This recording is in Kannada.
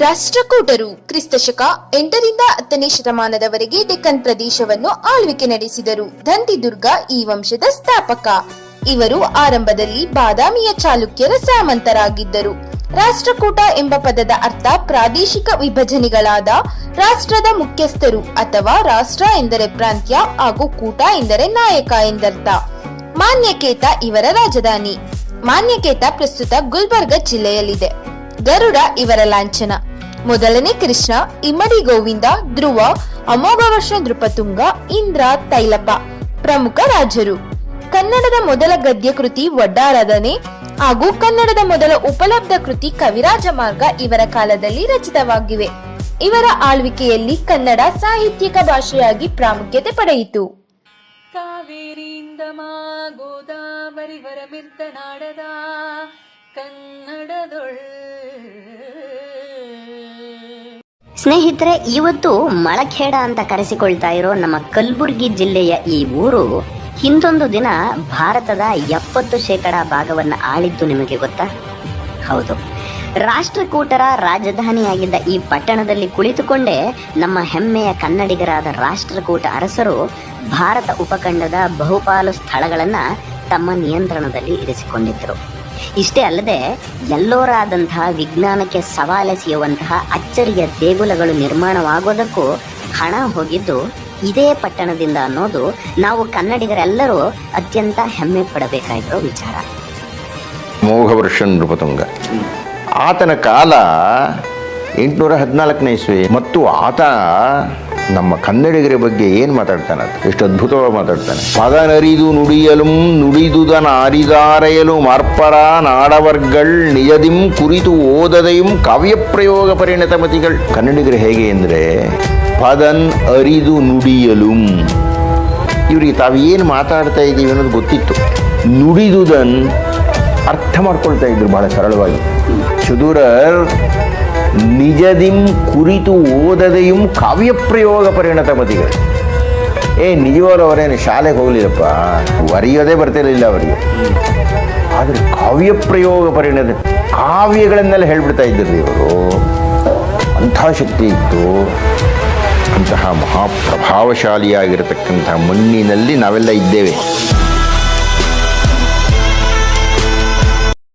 ರಾಷ್ಟ್ರಕೂಟರು ಕ್ರಿಸ್ತಶಕ ಎಂಟರಿಂದ ಹತ್ತನೇ ಶತಮಾನದವರೆಗೆ ಡೆಕ್ಕನ್ ಪ್ರದೇಶವನ್ನು ಆಳ್ವಿಕೆ ನಡೆಸಿದರು. ದಂತಿದುರ್ಗ ಈ ವಂಶದ ಸ್ಥಾಪಕ. ಇವರು ಆರಂಭದಲ್ಲಿ ಬಾದಾಮಿಯ ಚಾಲುಕ್ಯರ ಸಾಮಂತರಾಗಿದ್ದರು. ರಾಷ್ಟ್ರಕೂಟ ಎಂಬ ಪದದ ಅರ್ಥ ಪ್ರಾದೇಶಿಕ ವಿಭಜನೆಗಳಾದ ರಾಷ್ಟ್ರದ ಮುಖ್ಯಸ್ಥರು ಅಥವಾ ರಾಷ್ಟ್ರ ಎಂದರೆ ಪ್ರಾಂತ್ಯ ಹಾಗೂ ಕೂಟ ಎಂದರೆ ನಾಯಕ ಎಂದರ್ಥ. ಮಾನ್ಯಕೇತ ಇವರ ರಾಜಧಾನಿ. ಮಾನ್ಯಕೇತ ಪ್ರಸ್ತುತ ಗುಲ್ಬರ್ಗ ಜಿಲ್ಲೆಯಲ್ಲಿದೆ. ಗರುಡ ಇವರ ಲಾಂಛನ. ಮೊದಲನೇ ಕೃಷ್ಣ, ಇಮ್ಮಡಿ ಗೋವಿಂದ, ಧ್ರುವ ಅಮೋಘ ವರ್ಷ ನೃಪತುಂಗ, ಇಂದ್ರ, ತೈಲಪ್ಪ, ಪ್ರಮುಖ ರಾಜರು. ಕನ್ನಡದ ಮೊದಲ ಗದ್ಯ ಕೃತಿ ಒಡ್ಡಾರಾಧನೆ ಹಾಗೂ ಕನ್ನಡದ ಮೊದಲ ಉಪಲಬ್ಧ ಕೃತಿ ಕವಿರಾಜ ಮಾರ್ಗ ಇವರ ಕಾಲದಲ್ಲಿ ರಚಿತವಾಗಿವೆ. ಇವರ ಆಳ್ವಿಕೆಯಲ್ಲಿ ಕನ್ನಡ ಸಾಹಿತ್ಯಿಕ ಭಾಷೆಯಾಗಿ ಪ್ರಾಮುಖ್ಯತೆ ಪಡೆಯಿತು. ಕಾವೇರಿಯಿಂದ ಸ್ನೇಹಿತರೆ, ಇವತ್ತು ಮಳಖೇಡ ಅಂತ ಕರೆಸಿಕೊಳ್ತಾ ಇರೋ ನಮ್ಮ ಕಲಬುರಗಿ ಜಿಲ್ಲೆಯ ಈ ಊರು ಹಿಂದೊಂದು ದಿನ ಭಾರತದ ಎಪ್ಪತ್ತು ಶೇಕಡ ಭಾಗವನ್ನು ಆಳಿದ್ದು ನಿಮಗೆ ಗೊತ್ತಾ? ಹೌದು. ರಾಷ್ಟ್ರಕೂಟರ ರಾಜಧಾನಿಯಾಗಿದ್ದ ಈ ಪಟ್ಟಣದಲ್ಲಿ ಕುಳಿತುಕೊಂಡೇ ನಮ್ಮ ಹೆಮ್ಮೆಯ ಕನ್ನಡಿಗರಾದ ರಾಷ್ಟ್ರಕೂಟ ಅರಸರು ಭಾರತ ಉಪಖಂಡದ ಬಹುಪಾಲು ಸ್ಥಳಗಳನ್ನು ತಮ್ಮ ನಿಯಂತ್ರಣದಲ್ಲಿ ಇರಿಸಿಕೊಂಡಿದ್ದರು ಇಷ್ಟೇ ಅಲ್ಲದೆ ಎಲ್ಲೋರಾದಂತಹ ವಿಜ್ಞಾನಕ್ಕೆ ಸವಾಲೆಸೆಯುವಂತಹ ಅಚ್ಚರಿಯ ದೇಗುಲಗಳು ನಿರ್ಮಾಣವಾಗೋದಕ್ಕೂ ಹಣ ಹೋಗಿದ್ದು ಇದೇ ಪಟ್ಟಣದಿಂದ ಅನ್ನೋದು ನಾವು ಕನ್ನಡಿಗರೆಲ್ಲರೂ ಅತ್ಯಂತ ಹೆಮ್ಮೆ ಪಡಬೇಕಾಗಿರೋ ವಿಚಾರ. ಮೋಘವರ್ಷ ನೃಪತುಂಗ. ಆತನ ಕಾಲ ಎಂಟುನೂರ ಹದಿನಾಲ್ಕನೇ ಇಸ್ವಿ. ಮತ್ತು ಆತ ನಮ್ಮ ಕನ್ನಡಿಗರ ಬಗ್ಗೆ ಏನು ಮಾತಾಡ್ತಾನೆ? ಎಷ್ಟು ಅದ್ಭುತವಾಗಿ ಮಾತಾಡ್ತಾನೆ. ಪದನರಿದು ನುಡಿಯಲು ನುಡಿದುದನ ಅರಿದಾರೆಯಲು ಮಾರ್ಪರ ನಾಡವರ್ಗಳ್ ನಿಜದಿಂ ಕುರಿತು ಓದದೆಯಂ ಕಾವ್ಯ ಪ್ರಯೋಗ ಪರಿಣತ ಮತಿಗಳು. ಕನ್ನಡಿಗರು ಹೇಗೆ ಅಂದರೆ, ಪದನ್ ಅರಿದು ನುಡಿಯಲು. ಇವರಿಗೆ ತಾವೇನು ಮಾತಾಡ್ತಾ ಇದ್ದೀವಿ ಅನ್ನೋದು ಗೊತ್ತಿತ್ತು. ನುಡಿದುದನ್ ಅರ್ಥ ಮಾಡ್ಕೊಳ್ತಾ ಇದ್ರು ಬಹಳ ಸರಳವಾಗಿ. ಚದುರರ್ ನಿಜದಿಂ ಕುರಿತು ಓದದೆಯೂ ಕಾವ್ಯ ಪ್ರಯೋಗ ಪರಿಣತ ಮತಿಗಳು. ಏ ನಿಜವಾದ ಅವರೇನು ಶಾಲೆಗೆ ಹೋಗಲಿಲ್ಲಪ್ಪ. ಬರೆಯೋದೇ ಬರ್ತಿರಲಿಲ್ಲ ಅವರಿಗೆ. ಆದರೆ ಕಾವ್ಯ ಪ್ರಯೋಗ ಪರಿಣತ, ಕಾವ್ಯಗಳನ್ನೆಲ್ಲ ಹೇಳ್ಬಿಡ್ತಾ ಇದ್ದರು ಇವರು. ಅಂಥ ಶಕ್ತಿ ಇತ್ತು. ಅಂತಹ ಮಹಾಪ್ರಭಾವಶಾಲಿಯಾಗಿರತಕ್ಕಂತಹ ಮಣ್ಣಿನಲ್ಲಿ ನಾವೆಲ್ಲ ಇದ್ದೇವೆ.